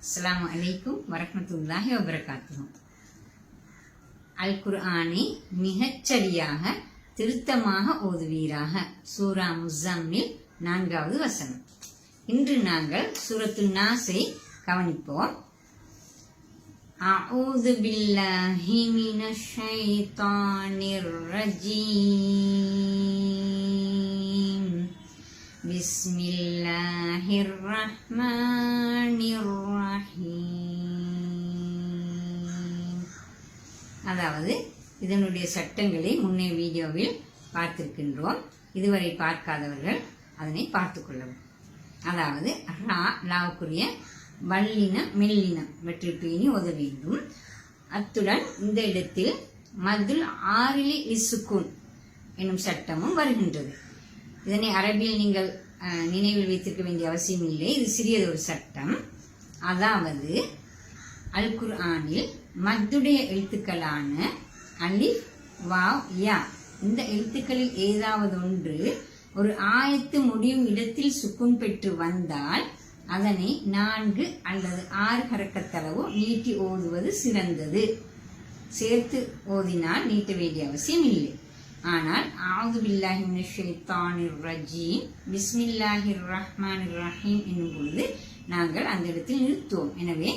அஸ்ஸலாமு அலைக்கும் வரஹ்மத்துல்லாஹி வபரகாத்துஹு அல் குர்ஆனை மிகச்சரியாக திருத்தமாக ஓதுவீராக சூரா முஸம்மில் நான்காவது வசனம் இன்று நாங்கள் சூரத்து நாஸை கவனிப்போம் أعوذ بالله من الشيطان الرجيم بسم الله الرحمن الرحيم அதாவது இதனுடைய சட்டங்களை முன்னே வீடியோவில் பார்த்திருக்கின்றோம் இதுவரை பார்க்காதவர்கள் அதனை பார்த்து கொள்ளவும் அதாவது ரா லாவுக்குரிய வல்லினம் மெல்லினம் வெற்றி பேணி உத வேண்டும் அத்துடன் இந்த இடத்தில் மதுல் ஆறிலி இசுக்குன் என்னும் சட்டமும் வருகின்றது இதனை அரபியில் நீங்கள் நினைவில் வைத்திருக்க வேண்டிய அவசியம் இல்லை. இது சிறியது ஒரு சட்டம். அதாவது அல் குர்ஆனில் மத்துடைய எழுத்துக்களான அலிஃப் வாவ் யா. இந்த எழுத்துக்களில் ஏதாவது ஒன்று ஒரு ஆயத்து முடியும் இடத்தில் சுக்குன் பெற்று வந்தால் அதனை நான்கு அல்லது ஆறு கரக்கத்தளவோ நீட்டி ஓதுவது சிறந்தது. சேர்த்து ஓதினால் நீட்ட வேண்டிய அவசியம் இல்லை. ஆனால் ஆது பில்லாஹி மினஷைத்தானிர் ரஜீம் பிஸ்மில்லாஹிர் ரஹ்மானிர் ரஹீம் என்னும் பொழுது நாங்கள் அந்த இடத்தில் நிறுத்துவோம். எனவே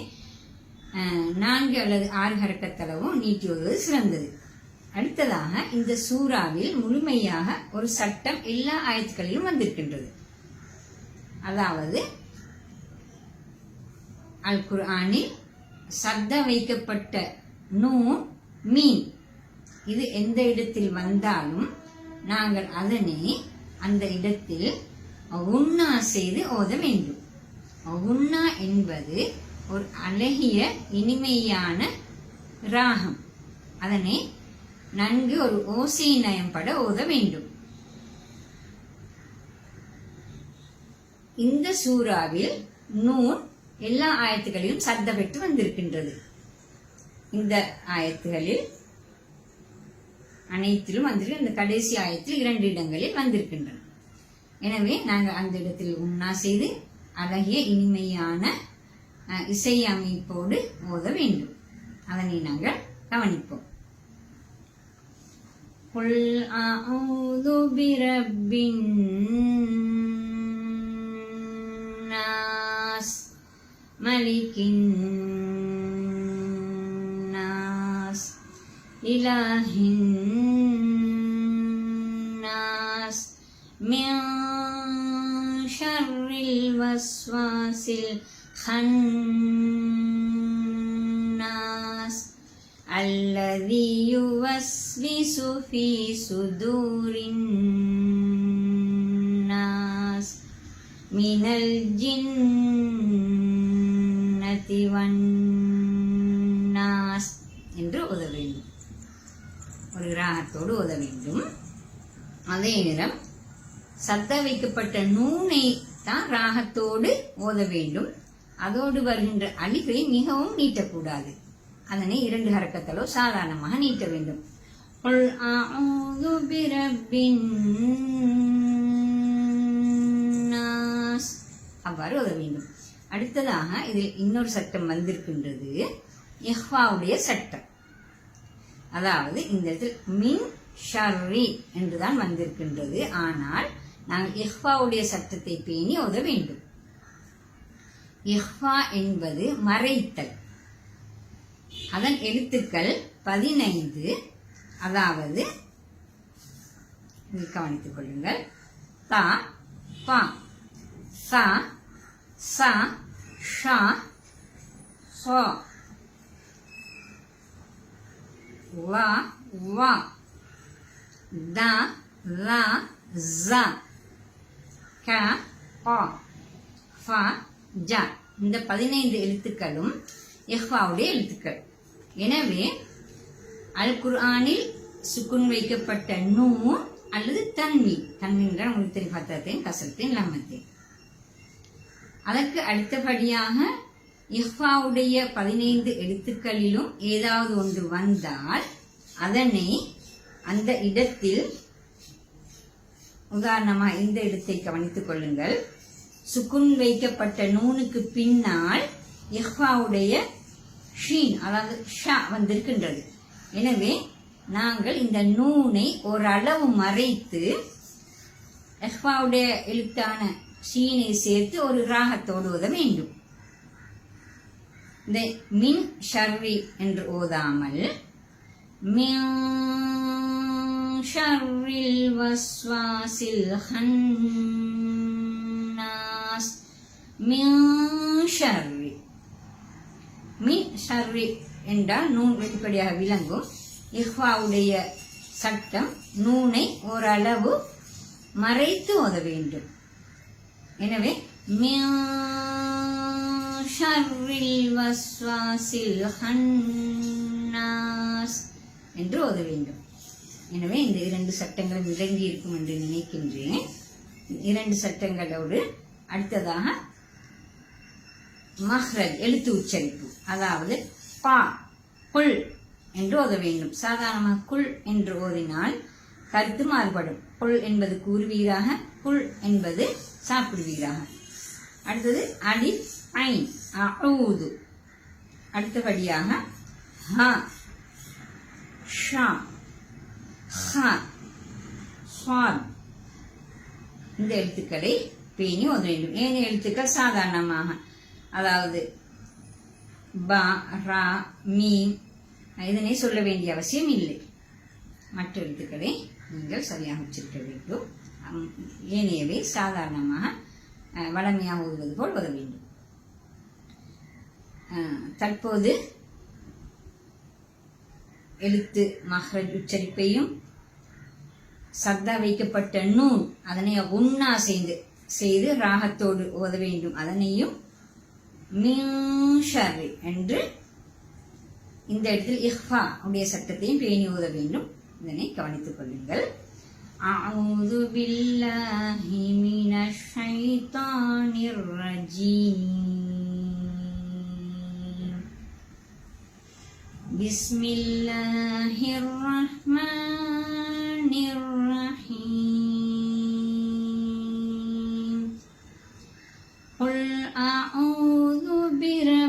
நான்கு அல்லது ஆறு ஹரக்கத்தளவும் நீட்டி சிறந்தது. அடுத்ததாக இந்த சூறாவில் முழுமையாக ஒரு சட்டம் எல்லா ஆயத்துக்களிலும் வந்திருக்கின்றது. அதாவது அல் குர்ஆனில் சத்த வைக்கப்பட்ட நூன் மீன் இது எந்த இடத்தில் வந்தாலும் நாங்கள் அதனை அந்த இடத்தில் உண்ணா செய்து ஓத வேண்டும். உண்ணா என்பது ஒரு அழகிய இனிமையான ராகம். அதனை நன்கு ஒரு ஓசை நயம்பட ஓத வேண்டும். இந்த சூறாவில் நூன் எல்லா ஆயத்துகளிலும் சத்தப்பட்டு வந்திருக்கின்றது. இந்த ஆயத்துகளில் அனைத்திலும் வந்திருக்கு இந்த கடைசி ஆயத்தில் இரண்டு இடங்களில் வந்திருக்கின்றன எனவே நாங்கள் அந்த இடத்தில் உண்ணா செய்து அழகிய இனிமையான அஹ், இசை அமைப்போடு ஓத வேண்டும் அதனை நாங்கள் கவனிப்போம் قل أعوذ برب الناس ملك الناس إله الناس من شر الوسواس الخناس الذي يوسوس في صدور الناس من الجنة والناس என்று உத வேண்டும் ஒரு ராகத்தோடு உத வேண்டும் அதே நேரம் சத்த வைக்கப்பட்ட நூனை தான் ராகத்தோடு ஓத வேண்டும். அதோடு வருகின்ற அழிவை மிகவும் நீட்டக்கூடாது. அதனை இரண்டு கரக்கத்தலோ சாதாரணமாக நீட்ட வேண்டும். அவ்வாறு ஓத வேண்டும். அடுத்ததாக இதில் இன்னொரு சட்டம் வந்திருக்கின்றது. எஹ்வாவுடைய சட்டம். அதாவது இந்த இடத்தில் மின் ஷர்ரி என்றுதான் வந்திருக்கின்றது. ஆனால் நாங்கள் இஹ்வாவுடைய சட்டத்தை பேணி உத வேண்டும். இஹ்வா என்பது மறைத்தல். அதன் எழுத்துக்கள் பதினைந்து அதாவது கவனித்துக் கொள்ளுங்கள். தா பா சா சா ஷா சோ வா வா த ல ஸ க ஃப ஜ. இந்த பதினைந்து எழுத்துக்களும் எஹ்வாவுடைய எழுத்துக்கள். எனவே அல் குர்ஆனில் சுக்குன் வைக்கப்பட்ட நூ அல்லது தன்மி. தன்மின்ற உங்களுக்கு தெரியும் ஃபத்தத்தையும் கசரத்தையும் லம்மத்தையும். அதற்கு அடுத்தபடியாக இஹ்வாவுடைய பதினைந்து எழுத்துக்களிலும் ஏதாவது ஒன்று வந்தால் அதனை அந்த இடத்தில் உதாரணமாக இந்த இடத்தை கவனித்துக் கொள்ளுங்கள். சுக்குன் வைக்கப்பட்ட நூனுக்கு பின்னால் எஹ்வாவுடைய ஷீன் அதாவது ஷா வந்திருக்கின்றது. எனவே நாங்கள் இந்த நூனை ஓரளவு மறைத்து எஹ்வாவுடைய எழுத்தான ஷீனை சேர்த்து ஒரு ராகத்தோடு ஓத வேண்டும். இந்த மின் ஷர்வி என்று ஓதாமல் மின் ஷர்ரில் வஸ்வாசில் ஹன்னாஸ் மின் ஷர்ரி மின் ஷர்ரி என்றால் நூன் வெளிப்படையாக விளங்கும். இஹ்வாவுடைய சட்டம் நூனை ஓரளவு மறைத்து ஓத வேண்டும். எனவே மின் ஷர்ரில் வஸ்வாசில் ஹன்னாஸ் என்று ஓத வேண்டும். எனவே இந்த இரண்டு சட்டங்களும் விளங்கி இருக்கும் என்று நினைக்கின்றேன். இரண்டு சட்டங்களோடு அடுத்ததாக மஹ்ரஜ் எழுத்து உச்சரிப்பு. அதாவது பா குள் என்று ஓத வேண்டும். சாதாரணமாக குள் என்று ஓதினால் கருத்து மாறுபடும். குள் என்பது கூறுவீராக குள் என்பது சாப்பிடுவீராக. அடுத்தது அடி ஐ அஊது. அடுத்தபடியாக ஹ ஷா. இந்த எழுத்துக்களை பேணி ஒன்று வேண்டும் ஏனைய எழுத்துக்கள் சாதாரணமாக? அதாவது பா ரா மீன் இதனை சொல்ல வேண்டிய அவசியம் இல்லை. மற்ற எழுத்துக்களை நீங்கள் சரியாக உச்சரிக்க வேண்டும். ஏனையவை சாதாரணமாக வளமையாக ஓதுவது போல் ஓத வேண்டும். தற்போது எழுத்து மஹ்ரஜ் உச்சரிப்பையும் சத்தா வைக்கப்பட்ட நூன் அதனை உண்ணா செய்து செய்து ராகத்தோடு ஓத வேண்டும் அதனையும் மின்ஷரி என்று இந்த இடத்தில் இஹ்ஃபா உடைய சட்டத்தையும் பேணி ஓத வேண்டும் இதனை கவனித்துக் கொள்ளுங்கள் أعوذ بالله من الشيطان الرجيم بسم الله الرحمن الرحيم. قل أعوذ برب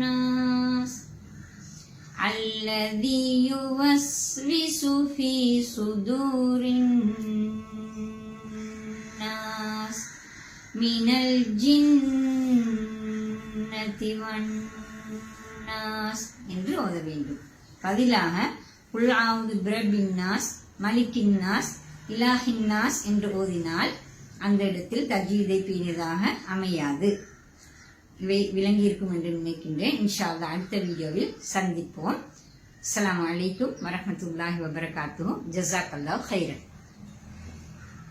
الخناس الذي يوسوس في صدور الناس من الجنة والناس என்று ஓத வேண்டும் பதிலாக குல்லாவது பிரபின்னாஸ் மலிக்கின்னாஸ் இலாஹின்னாஸ் என்று ஓதினால் அந்த இடத்தில் தஜீதை பேணியதாக அமையாது இவை விளங்கியிருக்கும் என்று நினைக்கின்றேன். இன்ஷா அல்லா அடுத்த வீடியோவில் சந்திப்போம். அஸ்ஸலாமு வரமத்துல்லாஹி வரஹ்மத்துல்லாஹி ஜசாக் அல்லா ஹைரன்